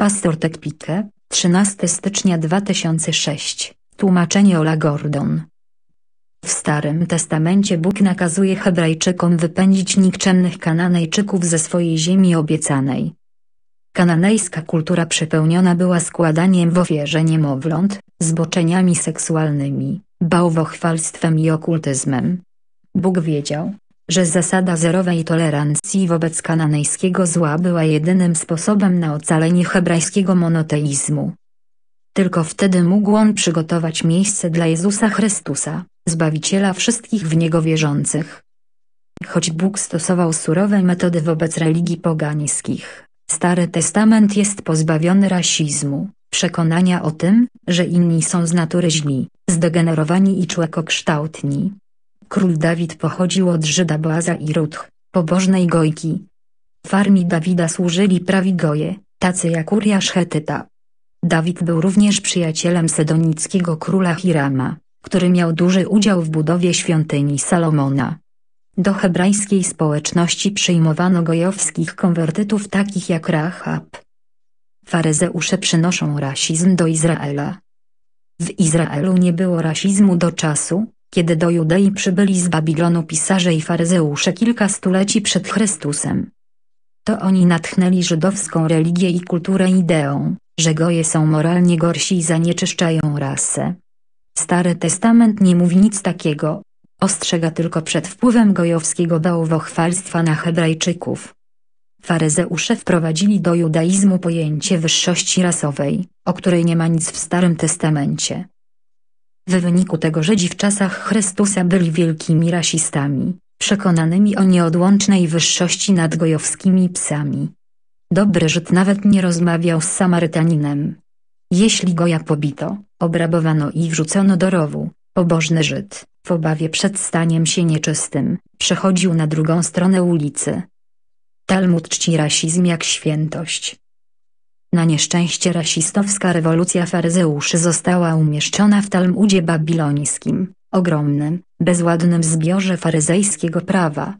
Pastor Tekpike, 13 stycznia 2006, tłumaczenie Ola Gordon. W Starym Testamencie Bóg nakazuje Hebrajczykom wypędzić nikczemnych Kananejczyków ze swojej ziemi obiecanej. Kananejska kultura przepełniona była składaniem w ofierze niemowląt, zboczeniami seksualnymi, bałwochwalstwem i okultyzmem. Bóg wiedział, że zasada zerowej tolerancji wobec kananejskiego zła była jedynym sposobem na ocalenie hebrajskiego monoteizmu. Tylko wtedy mógł on przygotować miejsce dla Jezusa Chrystusa, Zbawiciela wszystkich w Niego wierzących. Choć Bóg stosował surowe metody wobec religii pogańskich, Stary Testament jest pozbawiony rasizmu, przekonania o tym, że inni są z natury źli, zdegenerowani i człekokształtni. Król Dawid pochodził od Żyda Boaza i Rutch, pobożnej Gojki. W armii Dawida służyli prawi goje, tacy jak Uriasz Hetyta. Dawid był również przyjacielem sedonickiego króla Hirama, który miał duży udział w budowie świątyni Salomona. Do hebrajskiej społeczności przyjmowano gojowskich konwertytów takich jak Rahab. Faryzeusze przynoszą rasizm do Izraela. W Izraelu nie było rasizmu do czasu, kiedy do Judei przybyli z Babilonu pisarze i faryzeusze kilka stuleci przed Chrystusem. To oni natchnęli żydowską religię i kulturę ideą, że goje są moralnie gorsi i zanieczyszczają rasę. Stary Testament nie mówi nic takiego, ostrzega tylko przed wpływem gojowskiego bałwochwalstwa na hebrajczyków. Faryzeusze wprowadzili do judaizmu pojęcie wyższości rasowej, o której nie ma nic w Starym Testamencie. W wyniku tego Żydzi w czasach Chrystusa byli wielkimi rasistami, przekonanymi o nieodłącznej wyższości nad gojowskimi psami. Dobry Żyd nawet nie rozmawiał z Samarytaninem. Jeśli goja pobito, obrabowano i wrzucono do rowu, pobożny Żyd, w obawie przed staniem się nieczystym, przechodził na drugą stronę ulicy. Talmud czci rasizm jak świętość. Na nieszczęście rasistowska rewolucja faryzeuszy została umieszczona w Talmudzie babilońskim, ogromnym, bezładnym zbiorze faryzejskiego prawa.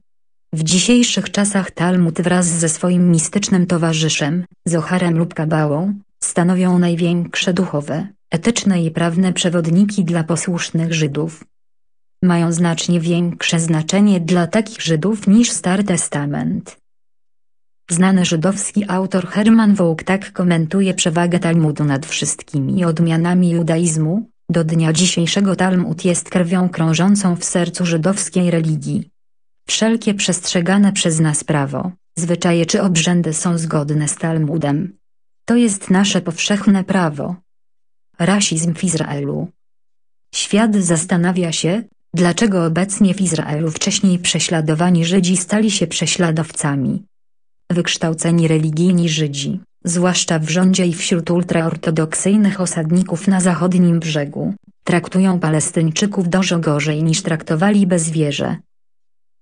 W dzisiejszych czasach Talmud wraz ze swoim mistycznym towarzyszem, Zocharem lub Kabałą, stanowią największe duchowe, etyczne i prawne przewodniki dla posłusznych Żydów. Mają znacznie większe znaczenie dla takich Żydów niż Stary Testament. Znany żydowski autor Herman Wouk tak komentuje przewagę Talmudu nad wszystkimi odmianami judaizmu, do dnia dzisiejszego Talmud jest krwią krążącą w sercu żydowskiej religii. Wszelkie przestrzegane przez nas prawo, zwyczaje czy obrzędy są zgodne z Talmudem. To jest nasze powszechne prawo. Rasizm w Izraelu Świat zastanawia się, dlaczego obecnie w Izraelu wcześniej prześladowani Żydzi stali się prześladowcami. Wykształceni religijni Żydzi, zwłaszcza w rządzie i wśród ultraortodoksyjnych osadników na zachodnim brzegu, traktują Palestyńczyków dużo gorzej niż traktowali bezwieże.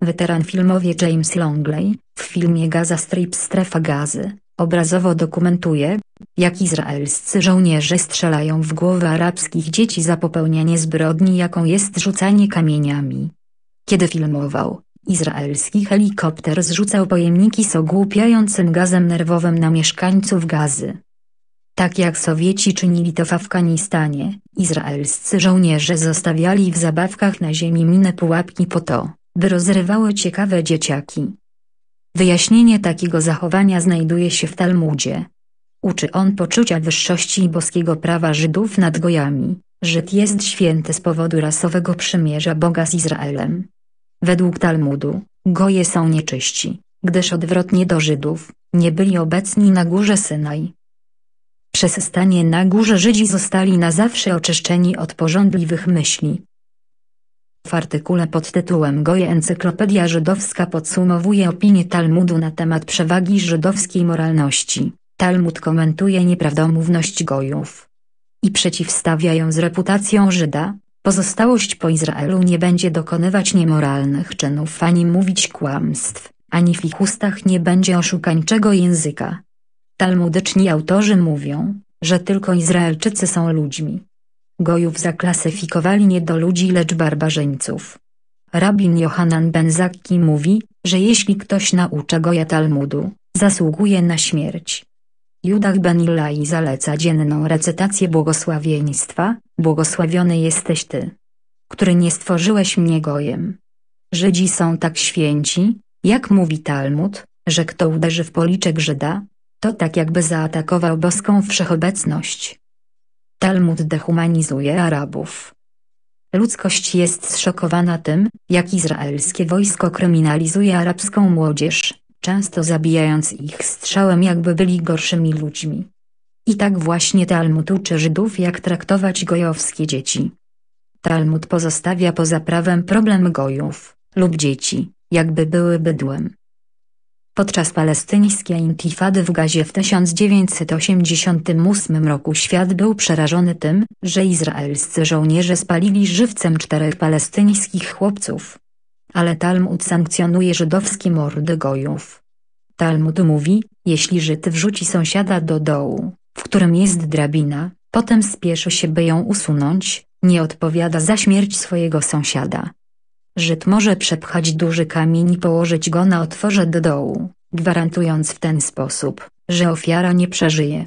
Weteran filmowie James Longley, w filmie Gaza Strip Strefa Gazy, obrazowo dokumentuje, jak izraelscy żołnierze strzelają w głowy arabskich dzieci za popełnianie zbrodni jaką jest rzucanie kamieniami. Kiedy filmował, izraelski helikopter zrzucał pojemniki z ogłupiającym gazem nerwowym na mieszkańców gazy. Tak jak Sowieci czynili to w Afganistanie, izraelscy żołnierze zostawiali w zabawkach na ziemi miny pułapki po to, by rozrywały ciekawe dzieciaki. Wyjaśnienie takiego zachowania znajduje się w Talmudzie. Uczy on poczucia wyższości i boskiego prawa Żydów nad Gojami. Żyd jest święty z powodu rasowego przymierza Boga z Izraelem. Według Talmudu, Goje są nieczyści, gdyż odwrotnie do Żydów, nie byli obecni na górze Synaj. Przez stanie na górze Żydzi zostali na zawsze oczyszczeni od porządliwych myśli, w artykule pod tytułem Goje Encyklopedia Żydowska podsumowuje opinię Talmudu na temat przewagi żydowskiej moralności. Talmud komentuje nieprawdomówność Gojów i przeciwstawia ją z reputacją Żyda. Pozostałość po Izraelu nie będzie dokonywać niemoralnych czynów ani mówić kłamstw, ani w ich ustach nie będzie oszukańczego języka. Talmudyczni autorzy mówią, że tylko Izraelczycy są ludźmi, Gojów zaklasyfikowali nie do ludzi lecz barbarzyńców. Rabin Johanan ben Zakki mówi, że jeśli ktoś naucza Goja Talmudu, zasługuje na śmierć. Judach ben Ilai zaleca dzienną recytację błogosławieństwa, błogosławiony jesteś Ty, który nie stworzyłeś mnie gojem. Żydzi są tak święci, jak mówi Talmud, że kto uderzy w policzek Żyda, to tak jakby zaatakował boską wszechobecność. Talmud dehumanizuje Arabów. Ludzkość jest zszokowana tym, jak izraelskie wojsko kryminalizuje arabską młodzież, często zabijając ich strzałem jakby byli gorszymi ludźmi. I tak właśnie Talmud uczy Żydów jak traktować gojowskie dzieci. Talmud pozostawia poza prawem problem gojów, lub dzieci, jakby były bydłem. Podczas palestyńskiej intifady w Gazie w 1988 roku świat był przerażony tym, że izraelscy żołnierze spalili żywcem czterech palestyńskich chłopców. Ale Talmud sankcjonuje żydowskie mordy gojów. Talmud mówi, jeśli Żyd wrzuci sąsiada do dołu, w którym jest drabina, potem spieszy się by ją usunąć, nie odpowiada za śmierć swojego sąsiada. Żyd może przepchać duży kamień i położyć go na otworze do dołu, gwarantując w ten sposób, że ofiara nie przeżyje.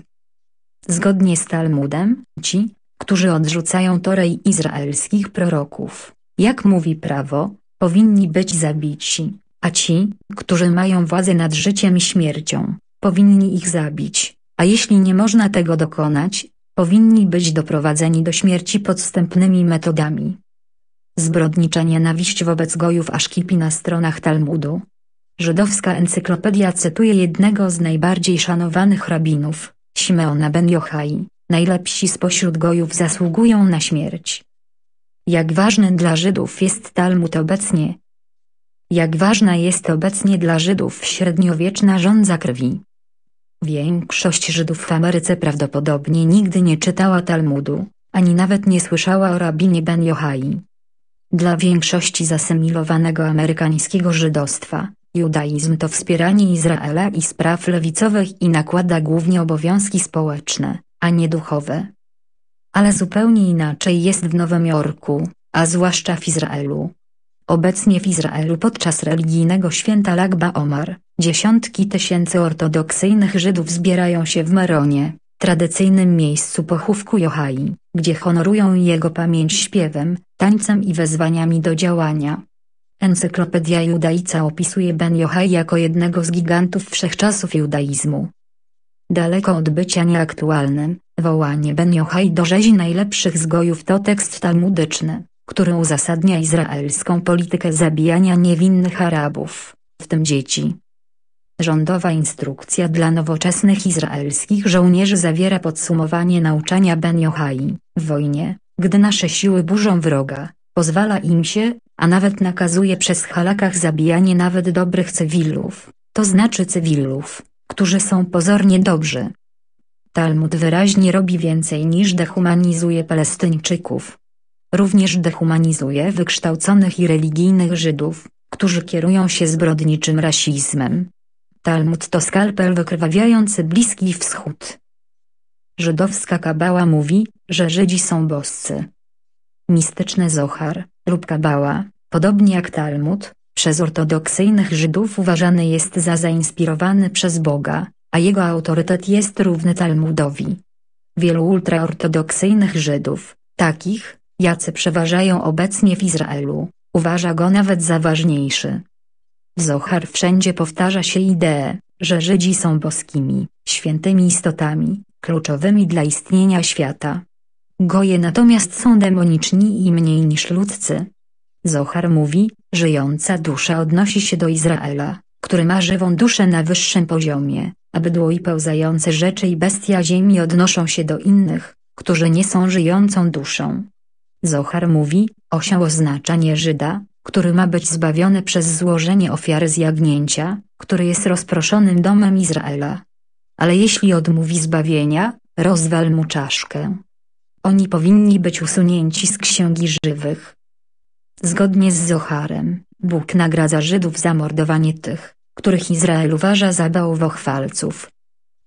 Zgodnie z Talmudem, ci, którzy odrzucają Torej izraelskich proroków, jak mówi prawo, powinni być zabici, a ci, którzy mają władzę nad życiem i śmiercią, powinni ich zabić, a jeśli nie można tego dokonać, powinni być doprowadzeni do śmierci podstępnymi metodami. Zbrodnicza nienawiść wobec gojów aż kipi na stronach Talmudu. Żydowska encyklopedia cytuje jednego z najbardziej szanowanych rabinów, Simeona ben Yochai, najlepsi spośród gojów zasługują na śmierć. Jak ważny dla Żydów jest Talmud obecnie? Jak ważna jest obecnie dla Żydów średniowieczna żądza krwi? Większość Żydów w Ameryce prawdopodobnie nigdy nie czytała Talmudu, ani nawet nie słyszała o rabinie Ben Yochai. Dla większości zasymilowanego amerykańskiego żydostwa, judaizm to wspieranie Izraela i spraw lewicowych i nakłada głównie obowiązki społeczne, a nie duchowe. Ale zupełnie inaczej jest w Nowym Jorku, a zwłaszcza w Izraelu. Obecnie w Izraelu podczas religijnego święta Lagba Omar, dziesiątki tysięcy ortodoksyjnych Żydów zbierają się w Meronie, tradycyjnym miejscu pochówku Johai, gdzie honorują jego pamięć śpiewem, tańcem i wezwaniami do działania. Encyklopedia Judaica opisuje Ben Johai jako jednego z gigantów wszechczasów judaizmu. Daleko od bycia nieaktualnym, wołanie Ben Johai do rzezi najlepszych zgojów to tekst talmudyczny, który uzasadnia izraelską politykę zabijania niewinnych Arabów, w tym dzieci. Rządowa instrukcja dla nowoczesnych izraelskich żołnierzy zawiera podsumowanie nauczania Ben Johai. W wojnie, gdy nasze siły burzą wroga, pozwala im się, a nawet nakazuje przez halakach zabijanie nawet dobrych cywilów, to znaczy cywilów, którzy są pozornie dobrzy. Talmud wyraźnie robi więcej niż dehumanizuje Palestyńczyków. Również dehumanizuje wykształconych i religijnych Żydów, którzy kierują się zbrodniczym rasizmem, Talmud to skalpel wykrwawiający Bliski Wschód. Żydowska kabała mówi, że Żydzi są boscy. Mistyczny Zohar, lub kabała, podobnie jak Talmud, przez ortodoksyjnych Żydów uważany jest za zainspirowany przez Boga, a jego autorytet jest równy Talmudowi. Wielu ultraortodoksyjnych Żydów, takich, jacy przeważają obecnie w Izraelu, uważa go nawet za ważniejszy. W Zohar wszędzie powtarza się ideę, że Żydzi są boskimi, świętymi istotami, kluczowymi dla istnienia świata. Goje natomiast są demoniczni i mniej niż ludzcy. Zohar mówi, żyjąca dusza odnosi się do Izraela, który ma żywą duszę na wyższym poziomie, a bydło i pełzające rzeczy i bestia ziemi odnoszą się do innych, którzy nie są żyjącą duszą. Zohar mówi, osioł oznacza nie Żyda, który ma być zbawiony przez złożenie ofiary z jagnięcia, który jest rozproszonym domem Izraela. Ale jeśli odmówi zbawienia, rozwal mu czaszkę. Oni powinni być usunięci z księgi żywych. Zgodnie z Zoharem, Bóg nagradza Żydów za mordowanie tych, których Izrael uważa za bałwochwalców.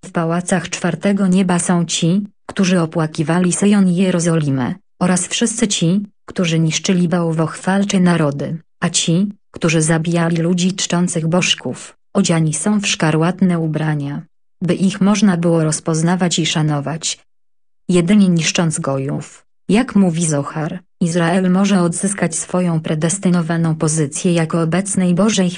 W pałacach czwartego nieba są ci, którzy opłakiwali Syjon i Jerozolimę, oraz wszyscy ci, którzy niszczyli bałwochwalcze narody, a ci, którzy zabijali ludzi czczących bożków, odziani są w szkarłatne ubrania. by ich można było rozpoznawać i szanować. Jedynie niszcząc gojów, jak mówi Zohar, Izrael może odzyskać swoją predestynowaną pozycję jako obecnej Bożej